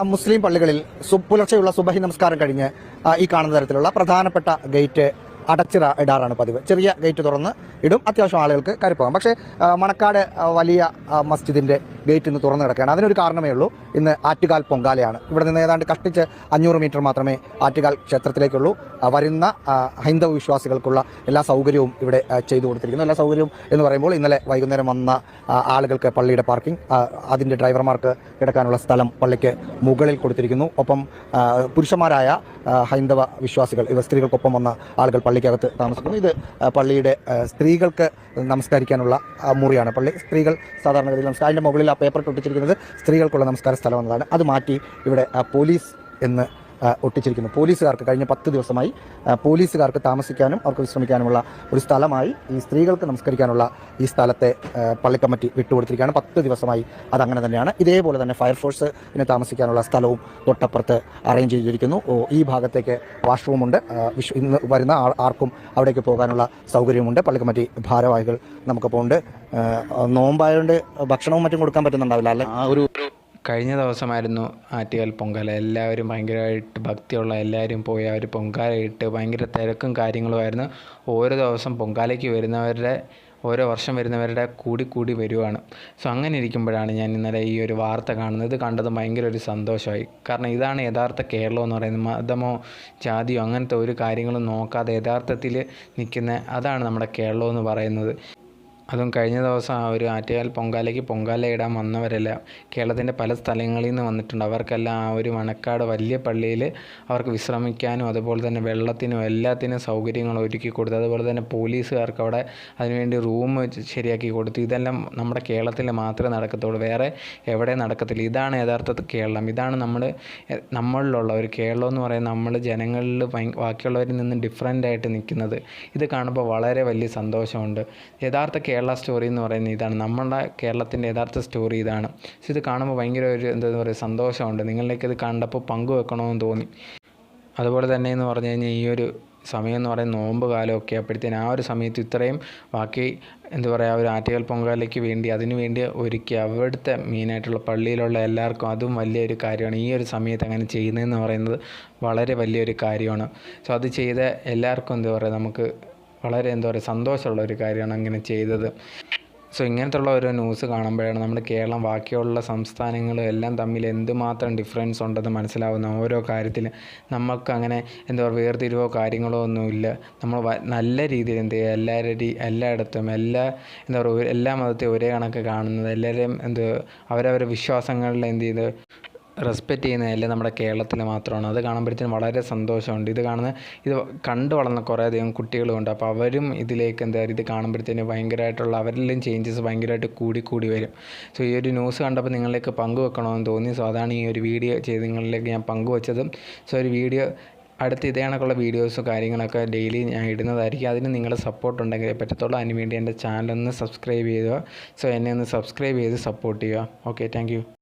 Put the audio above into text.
മുസ്ലിം പള്ളികളിൽ പുലർച്ചെയുള്ള സുബഹി നമസ്കാരം കഴിഞ്ഞ് ഈ കാണുന്ന തരത്തിലുള്ള പ്രധാനപ്പെട്ട ഗേറ്റ് അടച്ചിറ ഇടാറാണ് പതിവ്. ചെറിയ ഗേറ്റ് തുറന്ന് ഇടും. അത്യാവശ്യം ആളുകൾക്ക് കയറിപ്പോകാം. പോകാം പക്ഷേ മണക്കാട് വലിയ മസ്ജിദിന്റെ ഗേറ്റ് ഇന്ന് തുറന്നു കിടക്കുകയാണ്. അതിനൊരു കാരണമേ ഉള്ളൂ. ഇന്ന് ആറ്റുകാൽ പൊങ്കാലയാണ്. ഇവിടെ നിന്ന് ഏതാണ്ട് കഷ്ടിച്ച് അഞ്ഞൂറ് മീറ്റർ മാത്രമേ ആറ്റുകാൽ ക്ഷേത്രത്തിലേക്കുള്ളൂ. വരുന്ന ഹൈന്ദവ വിശ്വാസികൾക്കുള്ള എല്ലാ സൗകര്യവും ഇവിടെ ചെയ്തു കൊടുത്തിരിക്കുന്നു. എല്ലാ സൗകര്യവും എന്ന് പറയുമ്പോൾ ഇന്നലെ വൈകുന്നേരം വന്ന ആളുകൾക്ക് പള്ളിയുടെ പാർക്കിംഗ് അതിന്റെ ഡ്രൈവർമാർക്ക് കിടക്കാനുള്ള സ്ഥലം പള്ളിക്ക് മുകളിൽ കൊടുത്തിരിക്കുന്നു. ഒപ്പം പുരുഷന്മാരായ ഹൈന്ദവ വിശ്വാസികൾ ഇവ സ്ത്രീകൾക്കൊപ്പം വന്ന ആളുകൾ പള്ളിക്കകത്ത് താമസിക്കുന്നു. ഇത് പള്ളിയുടെ സ്ത്രീകൾക്ക് നമസ്കരിക്കാനുള്ള മുറിയാണ്. പള്ളി സ്ത്രീകൾ സാധാരണഗതിയിൽ നമസ്കാരം. അതിന്റെ മുകളിൽ ആ പേപ്പർ ഒട്ടിച്ചിരിക്കുന്നത് സ്ത്രീകൾക്കുള്ള നമസ്കാര സ്ഥലം എന്നതാണ് അത് മാറ്റി ഇവിടെ പോലീസ് എന്ന് ഒട്ടിച്ചിരിക്കുന്നു. പോലീസുകാർക്ക് കഴിഞ്ഞ പത്ത് ദിവസമായി പോലീസുകാർക്ക് താമസിക്കാനും അവർക്ക് വിശ്രമിക്കാനുമുള്ള ഒരു സ്ഥലമായി ഈ സ്ത്രീകൾക്ക് നമസ്കരിക്കാനുള്ള ഈ സ്ഥലത്തെ പള്ളിക്കമ്മറ്റി പള്ളി കമ്മിറ്റി വിട്ടുകൊടുത്തിരിക്കുകയാണ്. പത്ത് ദിവസമായി അതങ്ങനെ തന്നെയാണ്. ഇതേപോലെ തന്നെ ഫയർഫോഴ്സിന് താമസിക്കാനുള്ള സ്ഥലവും തൊട്ടപ്പുറത്ത് അറേഞ്ച് ചെയ്തിരിക്കുന്നു. ഈ ഭാഗത്തേക്ക് വാഷ്റൂമുണ്ട്. ഇന്ന് വരുന്ന ആർക്കും അവിടേക്ക് പോകാനുള്ള സൗകര്യമുണ്ട്. പള്ളിക്കമ്മറ്റി കമ്മിറ്റി ഭാരവാഹികൾ നമുക്കിപ്പോൾ ഉണ്ട്. നോമ്പായതുകൊണ്ട് ഭക്ഷണവും മറ്റും കൊടുക്കാൻ പറ്റുന്നുണ്ടാവില്ല അല്ലെ? ആ ഒരു കഴിഞ്ഞ ദിവസമായിരുന്നു ആറ്റുകാൽ പൊങ്കാല. എല്ലാവരും ഭയങ്കരമായിട്ട് ഭക്തിയുള്ള എല്ലാവരും പോയി അവർ പൊങ്കാല ഇട്ട് ഭയങ്കര തിരക്കും കാര്യങ്ങളുമായിരുന്നു. ഓരോ ദിവസം പൊങ്കാലയ്ക്ക് വരുന്നവരുടെ ഓരോ വർഷം വരുന്നവരുടെ കൂടി കൂടി വരുവാണ്. സോ അങ്ങനെ ഇരിക്കുമ്പോഴാണ് ഞാൻ ഇന്നലെ ഈ ഒരു വാർത്ത കാണുന്നത്. ഇത് കണ്ടത് ഭയങ്കര ഒരു സന്തോഷമായി. കാരണം ഇതാണ് യഥാർത്ഥ കേരളം എന്ന് പറയുന്നത്. മതമോ ജാതിയോ അങ്ങനത്തെ ഒരു കാര്യങ്ങളും നോക്കാതെ യഥാർത്ഥത്തിൽ നിൽക്കുന്ന അതാണ് നമ്മുടെ കേരളം എന്ന് പറയുന്നത്. അതും കഴിഞ്ഞ ദിവസം ഒരു ആറ്റുകാൽ പൊങ്കാലയ്ക്ക് പൊങ്കാല ഇടാൻ വന്നവരെല്ലാം കേരളത്തിന്റെ പല സ്ഥലങ്ങളിൽ നിന്ന് വന്നിട്ടുണ്ട്. അവർക്കെല്ലാം ആ ഒരു മണക്കാട് വലിയ പള്ളിയിൽ അവർക്ക് വിശ്രമിക്കാനും അതുപോലെ തന്നെ വെള്ളത്തിനും എല്ലാത്തിനും സൗകര്യങ്ങൾ ഒരുക്കി കൊടുത്തു. അതുപോലെ തന്നെ പോലീസുകാർക്ക് അവിടെ അതിനുവേണ്ടി റൂം ശരിയാക്കി കൊടുത്തു. ഇതെല്ലാം നമ്മുടെ കേരളത്തിൽ മാത്രമേ നടക്കത്തുള്ളൂ. വേറെ എവിടെ നടക്കത്തില്ല. ഇതാണ് യഥാർത്ഥത്തിൽ കേരളം. ഇതാണ് നമ്മൾ നമ്മളിലുള്ള ഒരു കേരളം എന്ന് പറയുന്നത് നമ്മൾ ജനങ്ങളിൽ ബാക്കിയുള്ളവരിൽ നിന്ന് ഡിഫറെന്റ് ആയിട്ട് നിൽക്കുന്നത്. ഇത് കാണുമ്പോൾ വളരെ വലിയ സന്തോഷമുണ്ട്. യഥാർത്ഥ കേരള സ്റ്റോറി എന്ന് പറയുന്നത് ഇതാണ്. നമ്മുടെ കേരളത്തിന്റെ യഥാർത്ഥ സ്റ്റോറി ഇതാണ്. ഇത് കാണുമ്പോൾ ഭയങ്കര ഒരു എന്താ പറയുക സന്തോഷമുണ്ട്. നിങ്ങളിലേക്ക് ഇത് കണ്ടപ്പോൾ പങ്കുവെക്കണമെന്ന് തോന്നി. അതുപോലെ തന്നെ എന്ന് പറഞ്ഞു കഴിഞ്ഞാൽ ഈ ഒരു സമയം എന്ന് പറയുന്നത് നോമ്പ് കാലമൊക്കെ അപ്പോഴത്തേന് ആ ഒരു സമയത്ത് ഇത്രയും ബാക്കി എന്താ പറയുക ഒരു ആറ്റുകാൽ പൊങ്കാലയ്ക്ക് വേണ്ടി അതിനു വേണ്ടി ഒരുക്കി അവിടുത്തെ മെയിനായിട്ടുള്ള പള്ളിയിലുള്ള എല്ലാവർക്കും അതും വലിയൊരു കാര്യമാണ്. ഈ ഒരു സമയത്ത് അങ്ങനെ ചെയ്യുന്നതെന്ന് പറയുന്നത് വളരെ വലിയൊരു കാര്യമാണ്. സോ അത് ചെയ്ത എല്ലാവർക്കും എന്താ പറയുക നമുക്ക് വളരെ എന്താ പറയുക സന്തോഷമുള്ള ഒരു കാര്യമാണ് അങ്ങനെ ചെയ്തത്. സോ ഇങ്ങനത്തുള്ള ഓരോ ന്യൂസ് കാണുമ്പോഴാണ് നമ്മുടെ കേരളം ബാക്കിയുള്ള സംസ്ഥാനങ്ങളും എല്ലാം തമ്മിൽ എന്തുമാത്രം ഡിഫറൻസ് ഉണ്ടെന്ന് മനസ്സിലാവുന്ന ഓരോ കാര്യത്തിൽ നമുക്ക് അങ്ങനെ എന്താ പറയുക വേർതിരിവോ കാര്യങ്ങളോ ഒന്നുമില്ല. നമ്മൾ നല്ല രീതിയിൽ എന്ത് ചെയ്യുക? എല്ലാവരുടെ എല്ലായിടത്തും എല്ലാ എന്താ പറയുക എല്ലാ മതത്തെയും ഒരേ കണക്ക് കാണുന്നത്. എല്ലാവരെയും എന്ത് അവരവരുടെ വിശ്വാസങ്ങളിൽ എന്ത് ചെയ്ത് റെസ്പെക്റ്റ് ചെയ്യുന്നതല്ല നമ്മുടെ കേരളത്തിൽ മാത്രമാണ്. അത് കാണുമ്പോഴത്തേനും വളരെ സന്തോഷമുണ്ട്. ഇത് കാണുന്ന ഇത് കണ്ടു വളർന്ന കുറേ അധികം കുട്ടികളുമുണ്ട്. അപ്പോൾ അവരും ഇതിലേക്ക് എന്താ പറയുക ഇത് കാണുമ്പോഴത്തേനും ഭയങ്കരമായിട്ടുള്ള അവരിലും ചേഞ്ചസ് ഭയങ്കരമായിട്ട് കൂടി കൂടി വരും. സോ ഈ ഒരു ന്യൂസ് കണ്ടപ്പോൾ നിങ്ങളിലേക്ക് പങ്കുവെക്കണമെന്ന് തോന്നി. സോ അതാണ് ഈ ഒരു വീഡിയോ ചെയ്ത് നിങ്ങളിലേക്ക് ഞാൻ പങ്കുവച്ചതും സോ ഒരു വീഡിയോ അടുത്ത് ഇതേ കണക്കുള്ള വീഡിയോസും കാര്യങ്ങളൊക്കെ ഡെയിലി ഞാൻ ഇടുന്നതായിരിക്കും. അതിന് നിങ്ങളുടെ സപ്പോർട്ട് ഉണ്ടെങ്കിൽ പറ്റത്തുള്ളൂ. അതിന് വേണ്ടി എന്റെ ചാനൽ ഒന്ന് സബ്സ്ക്രൈബ് ചെയ്യുക. സോ എന്നെ ഒന്ന് സബ്സ്ക്രൈബ് ചെയ്ത് സപ്പോർട്ട് ചെയ്യുക. Okay thank